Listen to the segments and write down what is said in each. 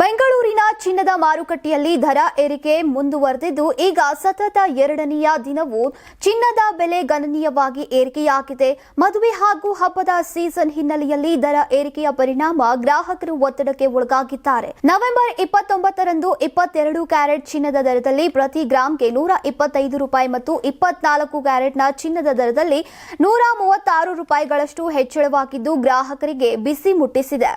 ಬೆಂಗಳೂರಿನ ಚಿನ್ನದ ಮಾರುಕಟ್ಟೆಯಲ್ಲಿ ದರ ಏರಿಕೆ ಮುಂದುವರೆದಿದ್ದು, ಈಗ ಸತತ ಎರಡನೆಯ ದಿನವೂ ಚಿನ್ನದ ಬೆಲೆ ಗಣನೀಯವಾಗಿ ಏರಿಕೆಯಾಗಿದೆ. ಮದುವೆ ಹಾಗೂ ಹಬ್ಬದ ಸೀಸನ್ ಹಿನ್ನೆಲೆಯಲ್ಲಿ ದರ ಏರಿಕೆಯ ಪರಿಣಾಮ ಗ್ರಾಹಕರು ಒತ್ತಡಕ್ಕೆ ಒಳಗಾಗಿದ್ದಾರೆ. ನವೆಂಬರ್ ಇಪ್ಪತ್ತೊಂಬತ್ತರಂದು ಇಪ್ಪತ್ತೆರಡು ಕ್ಯಾರೆಟ್ ಚಿನ್ನದ ದರದಲ್ಲಿ ಪ್ರತಿ ಗ್ರಾಂಗೆ ನೂರ ಇಪ್ಪತ್ತೈದು ರೂಪಾಯಿ ಮತ್ತು ಇಪ್ಪತ್ನಾಲ್ಕು ಕ್ಯಾರೆಟ್ನ ಚಿನ್ನದ ದರದಲ್ಲಿ ನೂರ ಮೂವತ್ತಾರು ರೂಪಾಯಿಗಳಷ್ಟು ಹೆಚ್ಚಳವಾಗಿದ್ದು, ಗ್ರಾಹಕರಿಗೆ ಬಿಸಿ ಮುಟ್ಟಿಸಿದೆ.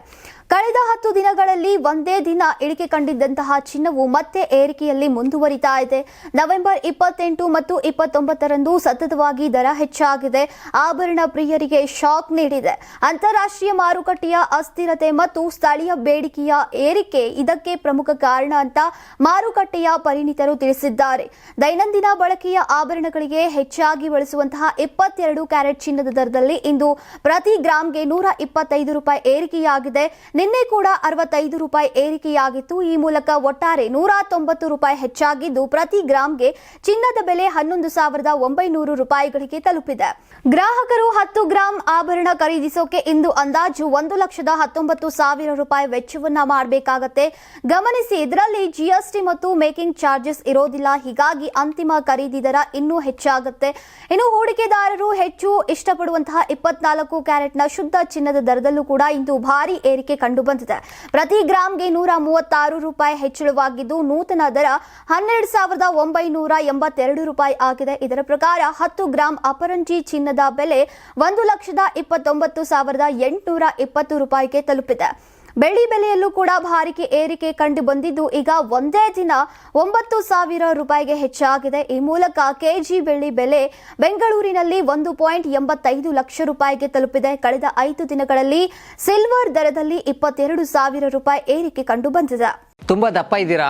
ಕಳೆದ ಹತ್ತು ದಿನಗಳಲ್ಲಿ ಒಂದೇ ದಿನ ಇಳಿಕೆ ಕಂಡಿದ್ದಂತಹ ಚಿನ್ನವು ಮತ್ತೆ ಏರಿಕೆಯಲ್ಲಿ ಮುಂದುವರಿತಾ ಇದೆ. ನವೆಂಬರ್ ಇಪ್ಪತ್ತೆಂಟು ಮತ್ತು ಇಪ್ಪತ್ತೊಂಬತ್ತರಂದು ಸತತವಾಗಿ ದರ ಹೆಚ್ಚಾಗಿದೆ. ಆಭರಣ ಪ್ರಿಯರಿಗೆ ಶಾಕ್ ನೀಡಿದೆ. ಅಂತಾರಾಷ್ಟ್ರೀಯ ಮಾರುಕಟ್ಟೆಯ ಅಸ್ಥಿರತೆ ಮತ್ತು ಸ್ಥಳೀಯ ಬೇಡಿಕೆಯ ಏರಿಕೆ ಇದಕ್ಕೆ ಪ್ರಮುಖ ಕಾರಣ ಅಂತ ಮಾರುಕಟ್ಟೆಯ ಪರಿಣಿತರು ತಿಳಿಸಿದ್ದಾರೆ. ದೈನಂದಿನ ಬಳಕೆಯ ಆಭರಣಗಳಿಗೆ ಹೆಚ್ಚಾಗಿ ಬಳಸುವಂತಹ ಇಪ್ಪತ್ತೆರಡು ಕ್ಯಾರೆಟ್ ಚಿನ್ನದ ದರದಲ್ಲಿ ಇಂದು ಪ್ರತಿ ಗ್ರಾಂಗೆ ನೂರ ಇಪ್ಪತ್ತೈದು ರೂಪಾಯಿ ಏರಿಕೆಯಾಗಿದೆ. ನಿನ್ನೆ ಕೂಡ ಅರವತ್ತೈದು ರೂಪಾಯಿ ಏರಿಕೆಯಾಗಿತ್ತು. ಈ ಮೂಲಕ ಒಟ್ಟಾರೆ ನೂರ ತೊಂಬತ್ತು ರೂಪಾಯಿ ಹೆಚ್ಚಾಗಿದ್ದು, ಪ್ರತಿ ಗ್ರಾಂಗೆ ಚಿನ್ನದ ಬೆಲೆ ಹನ್ನೊಂದು ಸಾವಿರದ ಒಂಬೈನೂರು ರೂಪಾಯಿಗಳಿಗೆ ತಲುಪಿದೆ. ಗ್ರಾಹಕರು ಹತ್ತು ಗ್ರಾಂ ಆಭರಣ ಖರೀದಿಸೋಕೆ ಇಂದು ಅಂದಾಜು ಒಂದು ಲಕ್ಷದ ಹತ್ತೊಂಬತ್ತು ಸಾವಿರ ರೂಪಾಯಿ ವೆಚ್ಚವನ್ನ ಮಾಡಬೇಕಾಗತ್ತೆ. ಗಮನಿಸಿ, ಇದರಲ್ಲಿ ಜಿಎಸ್ಟಿ ಮತ್ತು ಮೇಕಿಂಗ್ ಚಾರ್ಜಸ್ ಇರೋದಿಲ್ಲ. ಹೀಗಾಗಿ ಅಂತಿಮ ಖರೀದಿ ದರ ಇನ್ನೂ ಹೆಚ್ಚಾಗುತ್ತೆ. ಇನ್ನು ಹೂಡಿಕೆದಾರರು ಹೆಚ್ಚು ಇಷ್ಟಪಡುವಂತಹ ಇಪ್ಪತ್ನಾಲ್ಕು ಕ್ಯಾರೆಟ್ನ ಶುದ್ಧ ಚಿನ್ನದ ದರದಲ್ಲೂ ಕೂಡ ಇಂದು ಭಾರಿ ಏರಿಕೆ ಕಂಡು ಬಂದಿದೆ. ಪ್ರತಿ ಗ್ರಾಮ್ಗೆ ನೂರ ಮೂವತ್ತಾರು ರೂಪಾಯಿ ಹೆಚ್ಚಳವಾಗಿದ್ದು, ನೂತನ ದರ ಹನ್ನೆರಡು ಸಾವಿರದ ಒಂಬೈನೂರ ಎಂಬತ್ತೆರಡು ರೂಪಾಯಿ ಆಗಿದೆ. ಇದರ ಪ್ರಕಾರ ಹತ್ತು ಗ್ರಾಂ ಅಪರಂಜಿ ಚಿನ್ನದ ಬೆಲೆ ಒಂದು ಲಕ್ಷದ ಇಪ್ಪತ್ತೊಂಬತ್ತು ಸಾವಿರದ ಎಂಟುನೂರ ಇಪ್ಪತ್ತು ರೂಪಾಯಿಗೆ ತಲುಪಿದೆ. ಬೆಳ್ಳಿ ಬೆಲೆಯಲ್ಲೂ ಕೂಡ ಭಾರಿಕೆ ಏರಿಕೆ ಕಂಡು ಬಂದಿದ್ದು ಈಗ ಒಂದೇ ದಿನ ಒಂಬತ್ತು ಸಾವಿರ ರೂಪಾಯಿಗೆ ಹೆಚ್ಚಾಗಿದೆ. ಈ ಮೂಲಕ ಕೆಜಿ ಬೆಳ್ಳಿ ಬೆಲೆ ಬೆಂಗಳೂರಿನಲ್ಲಿ ಒಂದು ಪಾಯಿಂಟ್ ಎಂಬತ್ತೈದು ಲಕ್ಷ ರೂಪಾಯಿಗೆ ತಲುಪಿದೆ. ಕಳೆದ ಐದು ದಿನಗಳಲ್ಲಿ ಸಿಲ್ವರ್ ದರದಲ್ಲಿ ಇಪ್ಪತ್ತೆರಡು ಸಾವಿರ ರೂಪಾಯಿ ಏರಿಕೆ ಕಂಡು ಬಂದಿದೆ. ತುಂಬಾ ದಪ್ಪ ಇದ್ದೀರಾ?